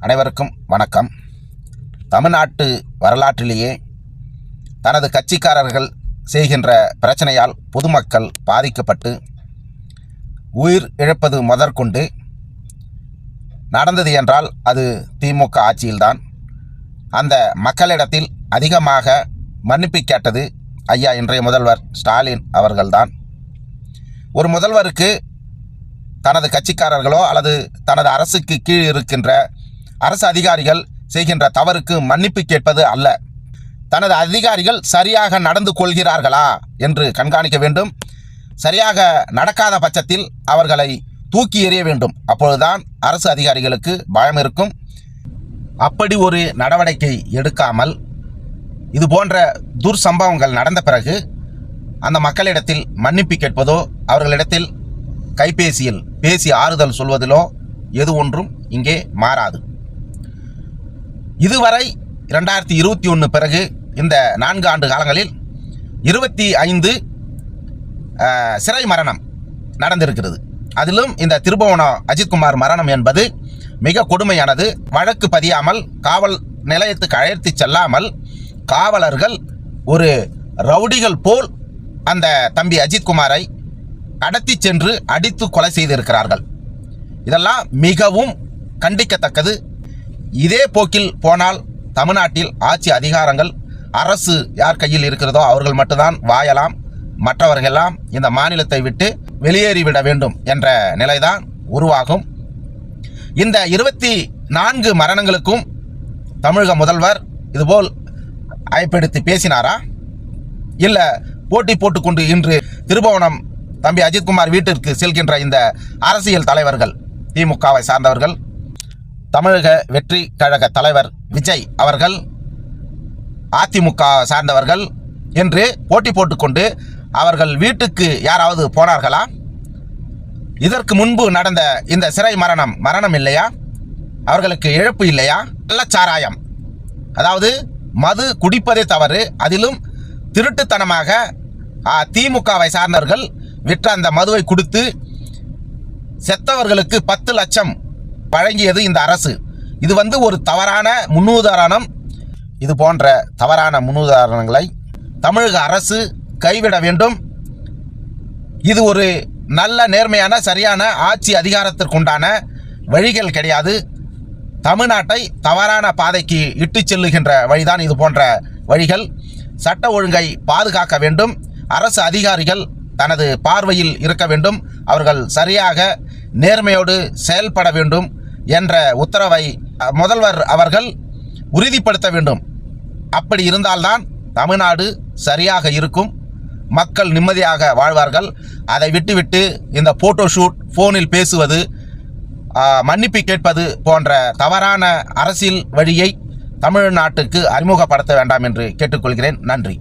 அனைவருக்கும் வணக்கம். தமிழ்நாட்டு வரலாற்றிலேயே தனது கட்சிக்காரர்கள் செய்கின்ற பிரச்சனையால் பொதுமக்கள் பாதிக்கப்பட்டு உயிர் இழப்பது முதற்கொண்டு நடந்தது என்றால் அது திமுக ஆட்சியில்தான். அந்த மக்களிடத்தில் அதிகமாக மன்னிப்பு கேட்டது ஐயா இன்றைய முதல்வர் ஸ்டாலின் அவர்கள்தான். ஒரு முதல்வருக்கு தனது கட்சிக்காரர்களோ அல்லது தனது அரசுக்கு கீழ் இருக்கின்ற அரசு அதிகாரிகள் செய்கின்ற தவறுக்கு மன்னிப்பு கேட்பது அல்ல. தனது அதிகாரிகள் சரியாக நடந்து கொள்கிறார்களா என்று கண்காணிக்க வேண்டும். சரியாக நடக்காத பட்சத்தில் அவர்களை தூக்கி எறிய வேண்டும். அப்பொழுதுதான் அரசு அதிகாரிகளுக்கு பயம் இருக்கும். அப்படி ஒரு நடவடிக்கை எடுக்காமல் இது போன்ற துர்சம்பவங்கள் நடந்த பிறகு அந்த மக்களிடத்தில் மன்னிப்பு கேட்பதோ அவர்களிடத்தில் கைபேசியில் பேசி ஆறுதல் சொல்வதிலோ எது ஒன்றும் இங்கே மாறாது. இதுவரை இரண்டாயிரத்தி இருபத்தி ஒன்று பிறகு இந்த நான்கு ஆண்டு காலங்களில் இருபத்தி ஐந்து சிறை மரணம் நடந்திருக்கிறது. அதிலும் இந்த திருபுவனம் அஜித்குமார் மரணம் என்பது மிக கொடுமையானது. வழக்கு பதியாமல் காவல் நிலையத்துக்கு அழைத்து செல்லாமல் காவலர்கள் ஒரு ரவுடிகள் போல் அந்த தம்பி அஜித்குமாரை கடத்தி சென்று அடித்து கொலை செய்திருக்கிறார்கள். இதெல்லாம் மிகவும் கண்டிக்கத்தக்கது. இதே போக்கில் போனால் தமிழ்நாட்டில் ஆட்சி அதிகாரங்கள் அரசு யார் கையில் இருக்கிறதோ அவர்கள் மட்டும்தான் வாயலாம். மற்றவர்களெல்லாம் இந்த மாநிலத்தை விட்டு வெளியேறிவிட வேண்டும் என்ற நிலைதான் உருவாகும். இந்த இருபத்தி நான்கு மரணங்களுக்கும் தமிழக முதல்வர் இதுபோல் அழைப்பெடுத்து பேசினாரா? இல்லை போட்டி போட்டுக்கொண்டு இன்று திருபுவனம் தம்பி அஜித்குமார் வீட்டிற்கு செல்கின்ற இந்த அரசியல் தலைவர்கள் திமுகவை சார்ந்தவர்கள் தமிழக வெற்றி கழக தலைவர் விஜய் அவர்கள் அதிமுக சார்ந்தவர்கள் என்று போட்டி போட்டுக்கொண்டு அவர்கள் வீட்டுக்கு யாராவது போனார்களா? இதற்கு முன்பு நடந்த இந்த சிறை மரணம் மரணம் இல்லையா? அவர்களுக்கு இழப்பு இல்லையா? கள்ளச்சாராயம் அதாவது மது குடிப்பதே தவறு. அதிலும் திருட்டுத்தனமாக திமுகவை சார்ந்தவர்கள் விற்ற அந்த மதுவை கொடுத்து செத்தவர்களுக்கு பத்து லட்சம் வழங்கியது இந்த அரசு. இது வந்து ஒரு தவறான முன்னுதாரணம். இது போன்ற தவறான முன்னுதாரணங்களை தமிழக அரசு கைவிட வேண்டும். இது ஒரு நல்ல நேர்மையான சரியான ஆட்சி அதிகாரத்திற்குண்டான வழிகள் கிடையாது. தமிழ்நாட்டை தவறான பாதைக்கு இட்டு செல்லுகின்ற வழிதான் இது போன்ற வழிகள். சட்ட ஒழுங்கை பாதுகாக்க வேண்டும். அரசு அதிகாரிகள் தனது பார்வையில் இருக்க வேண்டும். அவர்கள் சரியாக நேர்மையோடு செயல்பட வேண்டும் என்ற உத்தரவை முதல்வர் அவர்கள் உறுதிப்படுத்த வேண்டும். அப்படி இருந்தால்தான் தமிழ்நாடு சரியாக இருக்கும். மக்கள் நிம்மதியாக வாழ்வார்கள். அதை விட்டுவிட்டு இந்த போட்டோ ஷூட் ஃபோனில் பேசுவது மன்னிப்பு கேட்பது போன்ற தவறான அரசியல் வழியை தமிழ்நாட்டுக்கு அறிமுகப்படுத்த வேண்டாம் என்று கேட்டுக்கொள்கிறேன். நன்றி.